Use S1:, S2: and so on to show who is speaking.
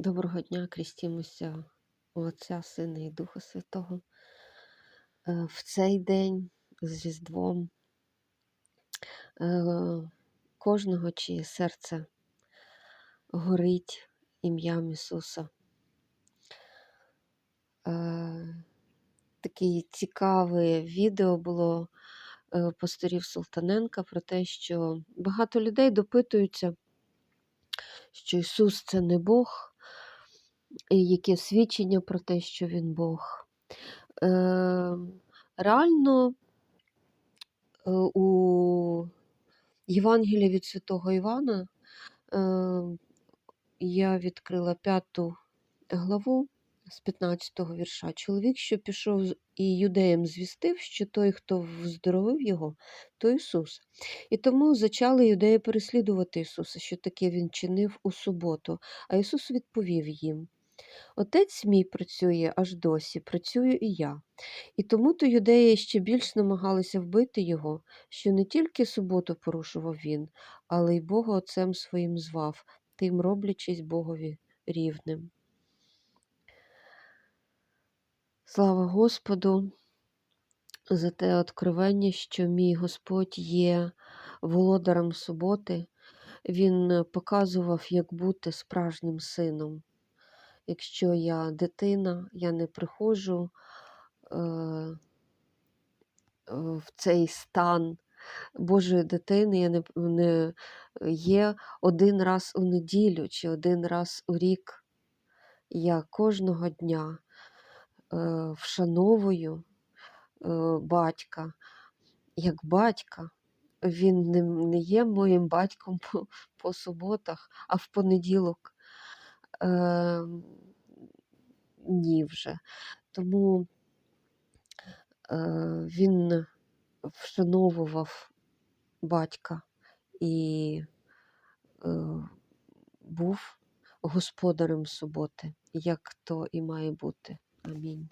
S1: Доброго дня, крістімося у Отця, Сина і Духа Святого. Е, В цей день з Різдвом е, кожного, чиє серце горить ім'ям Ісуса. Е, Таке цікаве відео було пасторів Султаненка про те, що багато людей допитуються, що Ісус це не Бог, яке свідчення про те, що Він Бог. Е, Реально е, у Євангелії від Святого Івана е, я відкрила п'яту главу з 15-го вірша. Чоловік, що пішов і юдеям звістив, що той, хто вздоровив його, то Ісус. І тому зачали юдеї переслідувати Ісуса, що таке Він чинив у суботу. А Ісус відповів їм: Отець мій працює аж досі, працюю і я. І тому то юдеї ще більш намагалися вбити його, що не тільки суботу порушував він, але й Бога Отцем своїм звав, тим роблячись Богові рівним. Слава Господу за те откровення, що мій Господь є володарем суботи. Він показував, як бути справжнім сином. Якщо я дитина, я не приходжу е, в цей стан Божої дитини, я не, не є один раз у неділю чи один раз у рік. Я кожного дня е, вшановую е, батька як батька. Він не є моїм батьком по, по суботах, а в понеділок е, ні вже. Тому е, він вшановував батька і е, був господарем суботи, як то і має бути. Амінь.